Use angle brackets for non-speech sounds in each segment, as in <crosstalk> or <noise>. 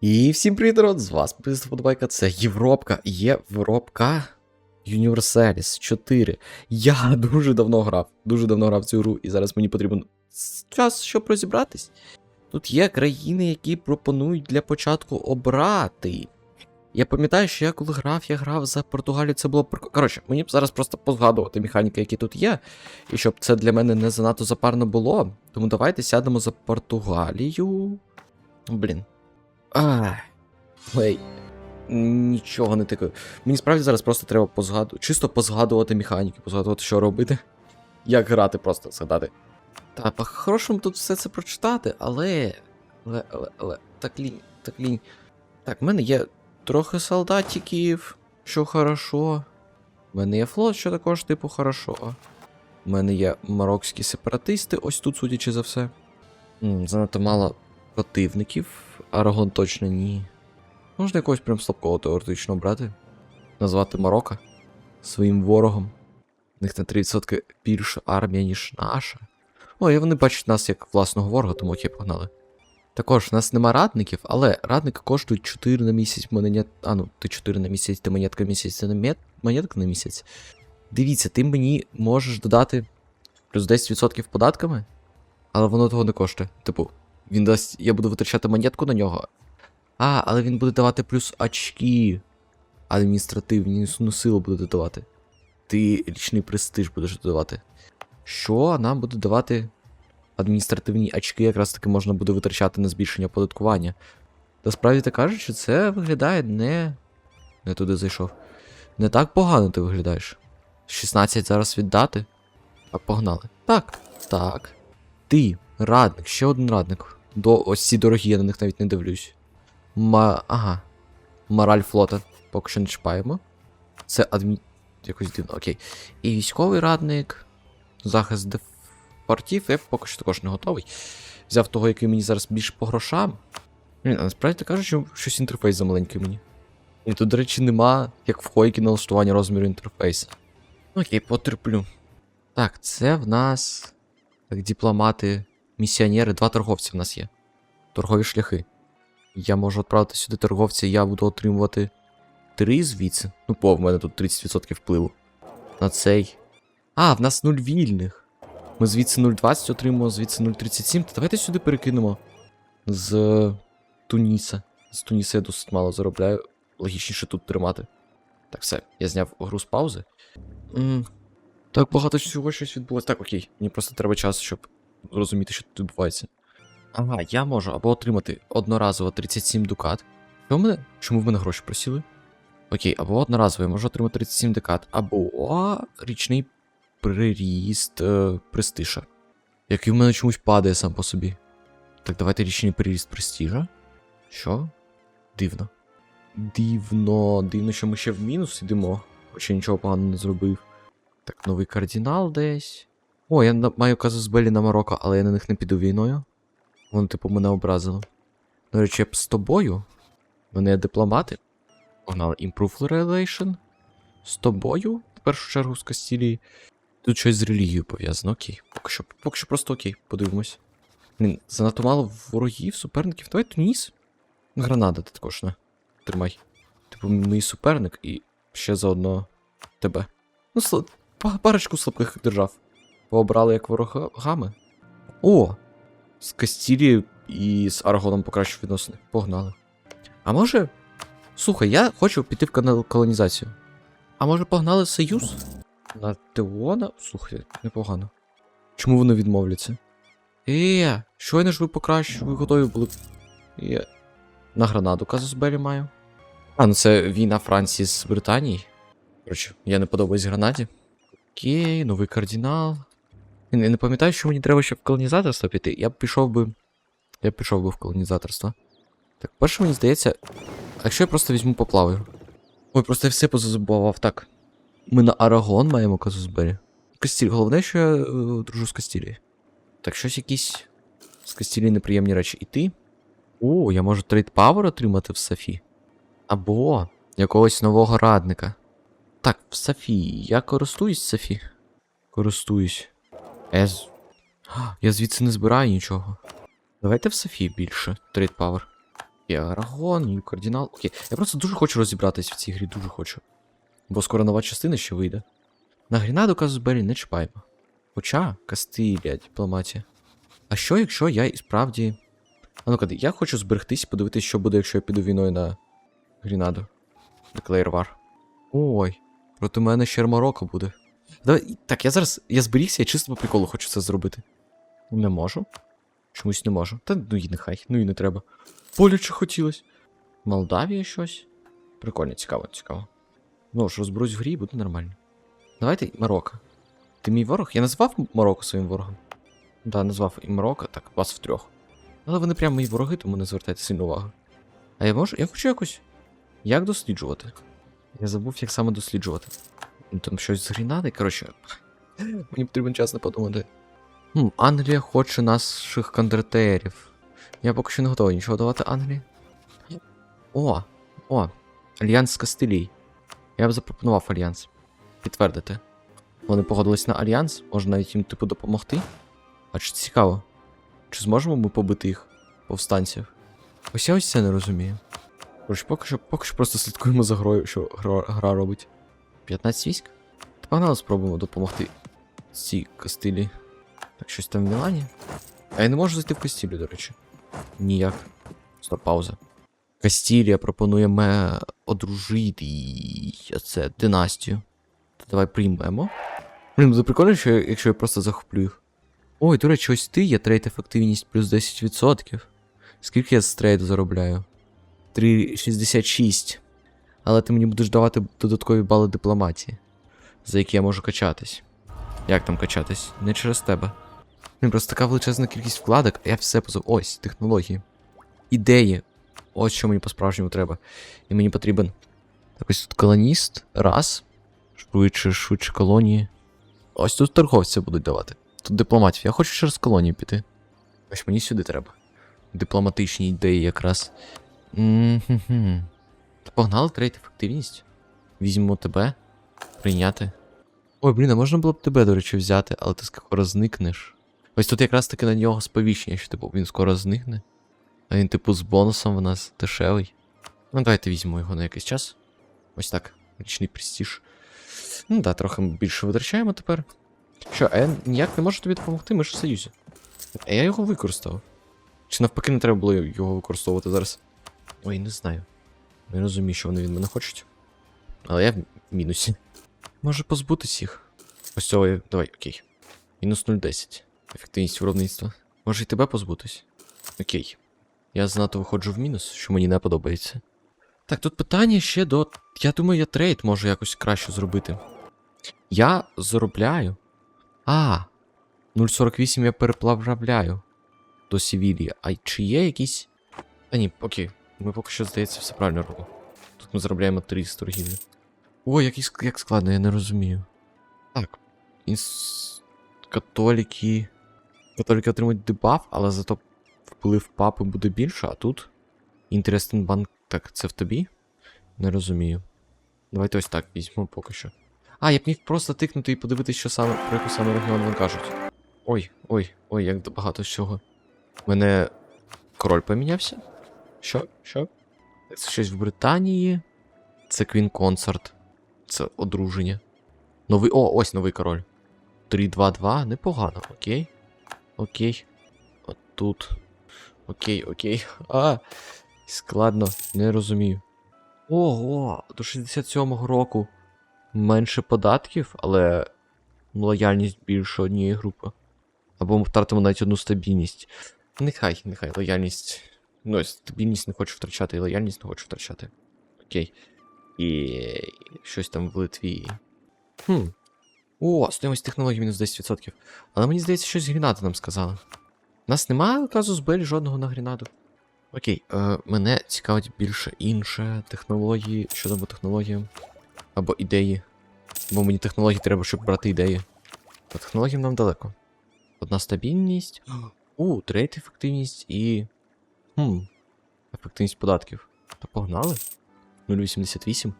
І всім привіт, народ, з вас Подобайка, це Європка, Європка Universalis 4. Я <laughs> дуже давно грав, дуже давно грав цю гру, і зараз мені потрібен час, щоб розібратись. Тут є країни, які пропонують для початку обрати. Я пам'ятаю, що я коли грав, я грав за Португалію, це було Коротше, мені б зараз просто позгадувати механіки, які тут є, і щоб це для мене не занадто запарно було. Тому давайте сядемо за Португалію. Блін. Ай. Ой. Нічого не тикаю. Мені справді зараз просто треба позгаду... чисто позгадувати механіки, позгадувати, що робити. Як грати, просто згадати. Та по-хорошому тут все це прочитати, але. Але, але, але. Так лінь, так лінь. Так, в мене є трохи солдатиків, що хорошо. У мене є флот, що також, типу, хорошо. У мене є марокські сепаратисти, ось тут, судячи за все. М, занадто мало противників. Арагон точно ні. Можна якогось прям слабкого теоретично брати. Назвати Марокко своїм ворогом. У них на 3% більша армія, ніж наша. О, і вони бачать нас як власного ворога, тому окей, погнали. Також в нас нема радників, але радники коштують 4 на місяць монет. А ну, ти 4 на місяць, ти монетка місяць, ти мет... монетка на місяць. Дивіться, ти мені можеш додати плюс 10% податками, але воно того не коштує. Типу, він дасть. Я буду витрачати монетку на нього. А, але він буде давати плюс очки. Адміністративні ну, силу буде додавати. Ти річний престиж будеш додавати. Що нам буде давати адміністративні очки, якраз таки можна буде витрачати на збільшення оподаткування. Та справді так кажучи, це виглядає не. Не туди зайшов. Не так погано ти виглядаєш. 16 зараз віддати. А погнали. Так, так. Ти, радник, ще один радник. До ось ці дорогі, я на них навіть не дивлюсь. Ма. Ага. Мораль флота. Поки що не чіпаємо. Це адмі. Якось дивно, окей. І військовий радник. Захист деф... портів, я поки що також не готовий. Взяв того, який мені зараз більш по грошам. Блін, а насправді кажеш, що щось інтерфейс замаленький мені. І тут, до речі, нема, як в хойки налаштування розміру інтерфейса. Окей, потерплю. Так, це в нас. Так, дипломати, місіонери, два торговці в нас є. Торгові шляхи. Я можу відправити сюди торговця, я буду отримувати 3 звідси. Ну, по, в мене тут 30% впливу. На цей. А, в нас 0 вільних. Ми звідси 0,20 отримуємо, звідси 0,37. Та давайте сюди перекинемо. З Туніса. З Туніса я досить мало заробляю. Логічніше тут тримати. Так, все, я зняв гру з паузи. М, Так багато всього щось відбулося. Так, окей. Мені просто треба час, щоб зрозуміти, що тут відбувається. Ага, я можу або отримати одноразово 37 дукат. Що мене? Чому в мене гроші просіли? Окей, або одноразово я можу отримати 37 дукат, або річний приріст е, престижа. Який в мене чомусь падає сам по собі. Так, давайте річний приріст престижа. Що? Дивно. Дивно, дивно, що ми ще в мінус йдемо, хоча нічого поганого не зробив. Так, новий кардинал десь. О, я маю казус Белі на Марокко, але я на них не піду війною. Вони, типу, мене образили. До речі, б з тобою. Є дипломати. Погнали Improve Relation. З тобою, в першу чергу, з Кастілії. Тут щось з релігією пов'язано, окей. Поки що, поки що просто окей, подивимось. Занадто мало ворогів, суперників. Давай Туніс. Гранада ти також не. Тримай. Типу, мій суперник і ще заодно тебе. Ну, сл... парочку слабких держав. Пообрали як ворогами. О! З Кастілією і з Арагоном покращив відносини. Погнали. А може. Слухай, я хочу піти в колонізацію. А може погнали союз? На Теона? Слухай, непогано. Чому вони відмовляться? Е, щойно ж ви покращу, ви готові були. Е. На гранаду казус Белі маю. А, ну це війна Франції з Британії. Коротше, я не подобаюсь гранаді. Окей, новий кардинал. Я не пам'ятаю, що мені треба ще в колонізаторство піти. Я б пішов би. Я б пішов би в колонізаторство. Так, перше мені здається. А якщо я просто візьму поплаваю? Ой, просто я все позабував. Так. Ми на Арагон маємо казусбері. Кастіль. Головне, що я е, дружу з Кастілією. Так, щось якісь з Кастілії неприємні речі. І ти? О, я можу трейд павер отримати в Сафі. Або якогось нового радника. Так, в Сафі. Я користуюсь Сафі. Користуюсь. Я. <gasps> Я звідси не збираю нічого. Давайте в Сафі більше. Трейд павер. Є Арагон, Кардинал. Окей. Я просто дуже хочу розібратись в цій грі, дуже хочу. Бо скоро нова частина ще вийде. На Грінаду Казусбері не чіпаємо. Хоча Кастилія, дипломатія. А що, якщо я і справді. А ну-ка, я хочу зберегтись, подивитись, що буде, якщо я піду війною на Грінаду. Declare War. Ой, проти мене ще Марокко буде. Давай, так, я зараз. Я зберігся, я чисто по приколу хочу це зробити. Не можу. Чомусь не можу. Та ну і нехай, ну і не треба. Боляче хотілось. Молдавія щось. Прикольно, цікаво, цікаво. Ну ж, розберусь в грі, буде нормально. Давайте Марокко. Ти мій ворог? Я назвав Марокко своїм ворогом? Да, назвав і Марокко, так, вас втрьох. Але вони прямо мої вороги, тому не звертайте сильну увагу. А я можу? Я хочу якось. Як досліджувати? Я забув, як саме досліджувати. Ну, Там щось з грінади, коротше. Мені потрібен час не подумати. Хм, Англія хоче наших кондратерів. Я поки що не готовий нічого давати Англії. О, о, Альянс з Кастилій. Я б запропонував альянс. Підтвердити. Вони погодились на альянс, може навіть їм типу допомогти. А чи цікаво? Чи зможемо ми побити їх, повстанців? Ось я ось це не розумію. Коротше, поки що, поки що просто слідкуємо за грою, що гра, гра робить. 15 військ? Та погнали спробуємо допомогти цій Кастилі. Так, щось там в Мілані. А я не можу зайти в Кастілію, до речі. Ніяк. Стоп, пауза. Кастілія пропонує ме одружити це династію. Та давай приймемо. Блін, буде прикольно, що якщо я просто захоплю їх. Ой, до речі, ось ти є трейд ефективність плюс 10%. Скільки я з трейду заробляю? 3,66. Але ти мені будеш давати додаткові бали дипломатії, за які я можу качатись. Як там качатись? Не через тебе. Блін, просто така величезна кількість вкладок, а я все позов. Ось, технології. Ідеї. Ось що мені по-справжньому треба. І мені потрібен. Ось тут колоніст. Раз. Швидше, швидше колонії. Ось тут торговці будуть давати. Тут дипломатів. Я хочу через колонію піти. Ось мені сюди треба. Дипломатичні ідеї якраз. М-хм-хм. Та Погнали трейд ефективність. Візьмемо тебе. Прийняти. Ой, блін, а можна було б тебе, до речі, взяти, але ти скоро зникнеш. Ось тут якраз таки на нього сповіщення, що типу він скоро зникне. А він, типу, з бонусом в нас дешевий. Ну, давайте візьмемо його на якийсь час. Ось так. Річний престиж. Ну да, трохи більше витрачаємо тепер. Що, а я ніяк не можу тобі допомогти, ми ж в союзі. А я його використав. Чи навпаки не треба було його використовувати зараз? Ой, не знаю. Не розумію, що вони від мене хочуть. Але я в мінусі. Може позбутись їх. Ось цього я. Давай, окей. Мінус 0,10. Ефективність виробництва. Може і тебе позбутись? Окей. Я занадто виходжу в мінус, що мені не подобається. Так, тут питання ще до. Я думаю, я трейд можу якось краще зробити. Я заробляю. А. 0,48 я переплавляю до Сівілії. А чи є якісь. А ні, окей. Ми поки що, здається, все правильно робимо. Тут ми заробляємо 3 з торгівлі. Ой, який, як складно, я не розумію. Так. Інс... Католіки. Католіки отримують дебаф, але зато вплив папи буде більше, а тут. Інтересний банк. Так, це в тобі? Не розумію. Давайте ось так візьмемо поки що. А, я б міг просто тикнути і подивитися, що саме про яку саме регіон вони кажуть. Ой, ой, ой, як багато чого. У мене король помінявся? Що? Що? Це щось в Британії. Це Квін Консорт. Це одруження. Новий. О, ось новий король. 3-2-2, непогано, окей. Окей. От тут. Окей, окей. <laughs> А, складно, не розумію. Ого, до 67-го року. Менше податків, але лояльність більше однієї групи. Або ми втратимо навіть одну стабільність. Нехай, нехай, лояльність. Ну, стабільність не хочу втрачати, і лояльність не хочу втрачати. Окей. І щось там в Литві. Хм. О, стоїмость технології мінус 10%. Але мені здається, щось з нам сказали. У нас немає казу з Бель жодного на грінаду. Окей, е, мене цікавить більше інше технології, що там технологіям. Або ідеї. Бо мені технології треба, щоб брати ідеї. По технологіям нам далеко. Одна стабільність. У, трейд ефективність і. Хм. Ефективність податків. Та погнали. 0,88.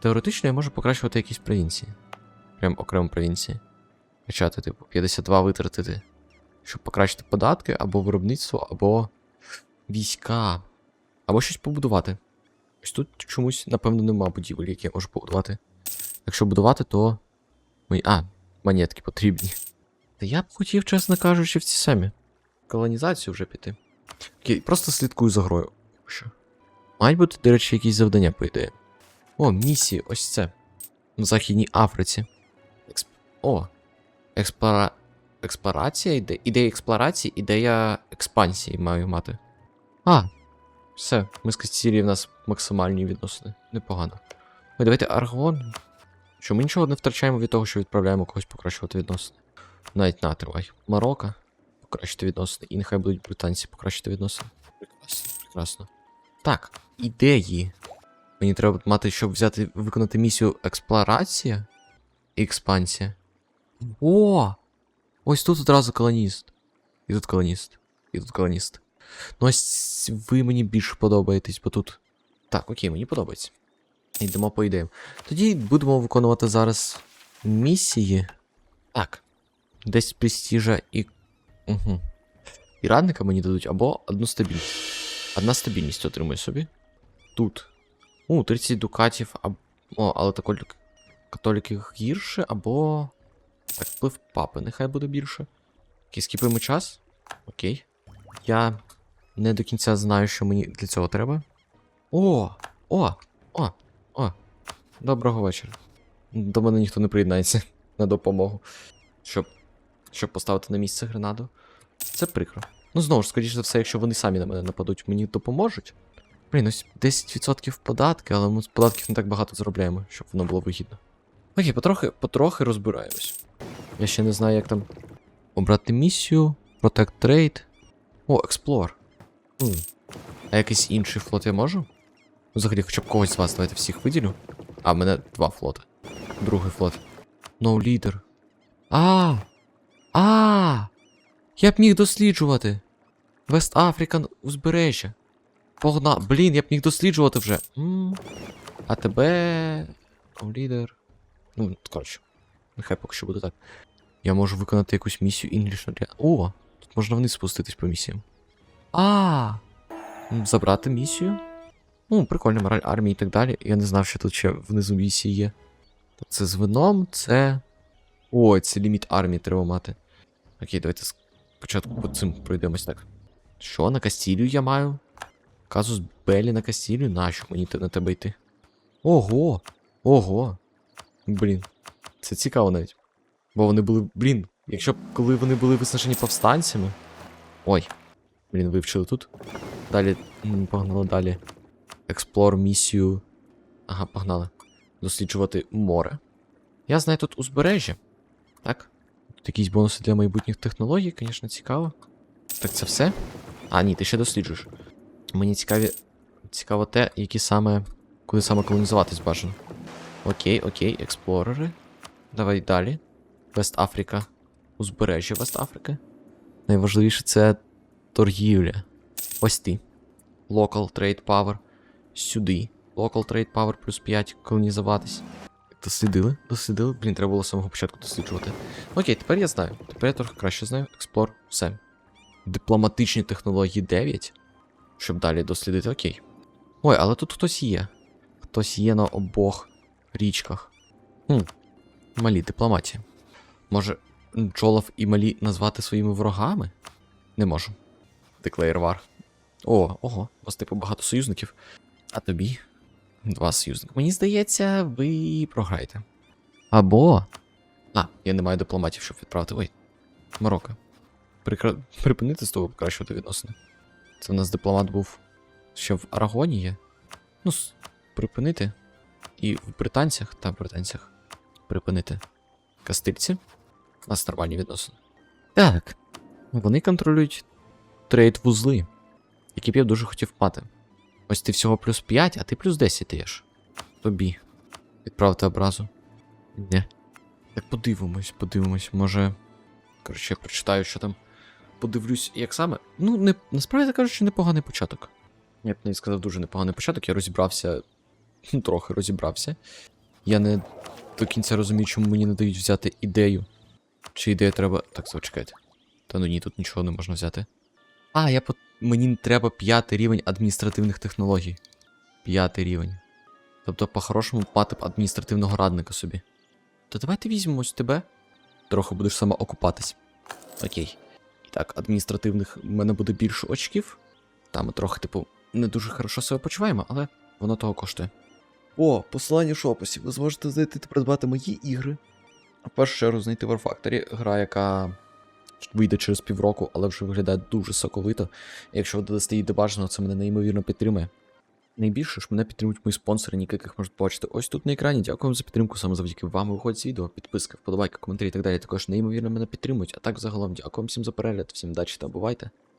Теоретично я можу покращувати якісь провінції. Прям окремо провінції. Качати, типу, 52 витратити. Щоб покращити податки або виробництво, або війська. Або щось побудувати. Ось тут чомусь, напевно, нема будівель, які я можу побудувати. Якщо будувати, то. Мої. А, монетки потрібні. Та я б хотів, чесно кажучи, в ці самі. Колонізацію вже піти. Окей, просто слідкую за грою. Що? Мають бути, до речі, якісь завдання, по ідеї. О, місії, ось це. В Західній Африці. Експ... О. Експлора... Експлорація іде. Ідея експлорації, ідея експансії маю мати. А, все, ми з Кастілії в нас максимальні відносини. Непогано. Ой, давайте аргон. Що ми нічого не втрачаємо від того, що відправляємо когось покращувати відносини. Навіть на, тривай. Марокко покращити відносини. І нехай будуть британці покращити відносини. Прекрасно, прекрасно. Так, ідеї. Мені треба мати, щоб взяти, виконати місію експлорація і експансія. О! Ось тут одразу колоніст. І тут колоніст. І тут колоніст. Ну ось ви мені більше подобаєтесь, бо тут. Так, окей, мені подобається. Йдемо по ідеям. Тоді будемо виконувати зараз місії. Так. Десь престижа і. Угу. І радника мені дадуть або одну стабільність. Одна стабільність отримую собі. Тут. У, 30 дукатів. О, але католік... католіки гірше, або. Так, вплив папи, нехай буде більше. Окей, скіпаємо час. Окей. Я не до кінця знаю, що мені для цього треба. О! О! О! О! Доброго вечора. До мене ніхто не приєднається <laughs> на допомогу. Щоб. Щоб поставити на місце гренаду. Це прикро. Ну знову ж, скоріше за все, якщо вони самі на мене нападуть, мені допоможуть. Блін, ось 10% податки, але ми з податків не так багато заробляємо, щоб воно було вигідно. Окей, потрохи, потрохи розбираємось. Я ще не знаю, як там обрати місію, Protect Trade. О, Explore. Хм. А якийсь інший флот я можу? Взагалі, хоча б когось з вас давайте всіх виділю. А, в мене два флоти. Другий флот. No leader. А! А! Я б міг досліджувати. Вест Африкан узбережжя. Погна. Блін, я б міг досліджувати вже. А тебе. Leader. Ну, коротше. Нехай поки що буде так. Я можу виконати якусь місію English. О! Тут можна вниз спуститись по місіям. А! Забрати місію? Ну, прикольна мораль армії і так далі. Я не знав, що тут ще внизу місії є. Це з вином, це. О, це ліміт армії треба мати. Окей, давайте спочатку по цим пройдемось так. Що, на Кастілію я маю? Казус Белі на Кастілію? Нащо мені на тебе йти? Ого! Ого! Блін. Це цікаво навіть. Бо вони були. Блін, якщо б коли вони були виснажені повстанцями. Ой. Блін, вивчили тут. Далі. Погнали далі. Експлор місію. Ага, погнали. Досліджувати море. Я знаю тут узбережжя. Так. Тут якісь бонуси для майбутніх технологій, звісно, цікаво. Так це все? А, ні, ти ще досліджуєш. Мені цікаві. Цікаво те, які саме. Куди саме колонізуватись бажано. Окей, окей, експлорери. Давай далі. Вест Африка. Узбережжя Вест Африки. Найважливіше це торгівля. Ось ти. Local Trade Power. Сюди. Local Trade Power плюс 5. Колонізуватись. Дослідили? Дослідили? Блін, треба було з самого початку досліджувати. Окей, тепер я знаю. Тепер я трохи краще знаю. Експлор, все. Дипломатичні технології 9. Щоб далі дослідити, окей. Ой, але тут хтось є. Хтось є на обох річках. Хм. Малі дипломатія. Може, Джолов і Малі назвати своїми ворогами? Не можу. Declare War. О, ого, у вас типу багато союзників. А тобі? Два союзники. Мені здається, ви програєте. Або. А, я не маю дипломатів, щоб відправити. Ой. Марокко. Прикра... Припинити з того покращувати відносини. Це в нас дипломат був ще в Арагоні є. Ну, с- припинити. І в британцях та в британцях. Припинити. Кастильці. У нас нормальні відносини. Так. Вони контролюють трейд вузли, які б я дуже хотів мати. Ось ти всього плюс 5, а ти плюс 10 даєш. Тобі. Відправити образу. Не. Так подивимось, подивимось, може. Коротше, я прочитаю, що там. Подивлюсь, як саме. Ну, не, насправді кажучи, непоганий початок. Я б навіть сказав, дуже непоганий початок. Я розібрався. <laughs> Трохи розібрався. Я не до кінця розумію, чому мені не дають взяти ідею. Чи ідею треба. Так, зачекайте. Та ну ні, тут нічого не можна взяти. А, я по... мені треба п'ятий рівень адміністративних технологій. П'ятий рівень. Тобто, по-хорошому мати б адміністративного радника собі. То давайте візьмемо ось тебе. Трохи будеш сама окупатись. Окей. Так, адміністративних в мене буде більше очків. Там ми трохи, типу, не дуже хорошо себе почуваємо, але воно того коштує. О, посилання в описі. Ви зможете знайти та придбати мої ігри. В першу чергу знайти War Factory, гра, яка вийде через півроку, але вже виглядає дуже соковито. Якщо ви додасте її до бажаного, це мене неймовірно підтримує. Найбільше ж мене підтримують мої спонсори, яких можете побачити ось тут на екрані. Дякую вам за підтримку. Саме завдяки вам виходить з відео. Підписка, вподобайка, коментарі і так далі. Також неймовірно мене підтримують. А так загалом дякую всім за перегляд, всім дачі та бувайте.